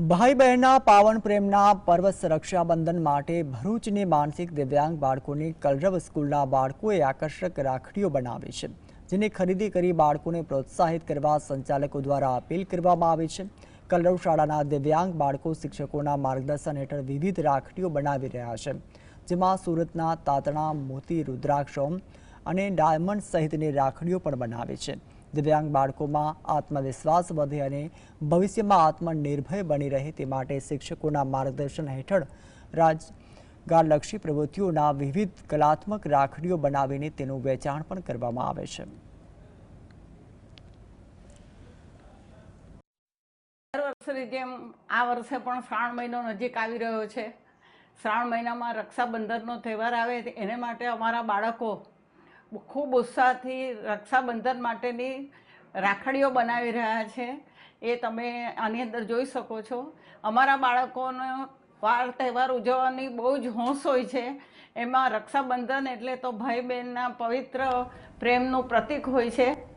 ભાઈ બહેનના પાવન પ્રેમના પર્વ રક્ષાબંધન માટે ભરૂચની માનસિક દિવ્યાંગ બાળકોની કલરવ સ્કૂલના બાળકોએ આકર્ષક રાખડીઓ બનાવી છે, જેની ખરીદી કરી બાળકોને પ્રોત્સાહિત કરવા સંચાલકો દ્વારા અપીલ કરવામાં આવી છે. કલરવ શાળાના દિવ્યાંગ બાળકો શિક્ષકોના માર્ગદર્શન હેઠળ વિવિધ રાખડીઓ બનાવી રહ્યા છે, જેમાં સુરતના તાતણા, મોતી, રુદ્રાક્ષોમ અને ડાયમંડ સહિતની રાખડીઓ પણ બનાવી છે. દિવ્યાંગ બાળકોમાં આત્મવિશ્વાસ વધે અને ભવિષ્યમાં આત્મનિર્ભર બની રહે તે માટે શિક્ષકોના માર્ગદર્શન હેઠળ રાજગારલક્ષી પ્રવૃત્તિઓના વિવિધ કલાત્મક રાખડીઓ બનાવીને તેનું વેચાણ પણ કરવામાં આવે છે. વર્ષની જેમ આ વર્ષે પણ શ્રાવણ મહિનો નજીક આવી રહ્યો છે. શ્રાવણ મહિનામાં રક્ષાબંધનનો તહેવાર આવે, એને માટે અમારા બાળકો ખૂબ ઉત્સાહથી રક્ષાબંધન માટેની રાખડીઓ બનાવી રહ્યા છે. એ તમે આની અંદર જોઈ શકો છો. અમારા બાળકોનો વાર તહેવાર ઉજવવાની બહુ જ હોંશ હોય છે. એમાં રક્ષાબંધન એટલે તો ભાઈ બહેનના પવિત્ર પ્રેમનું પ્રતીક હોય છે.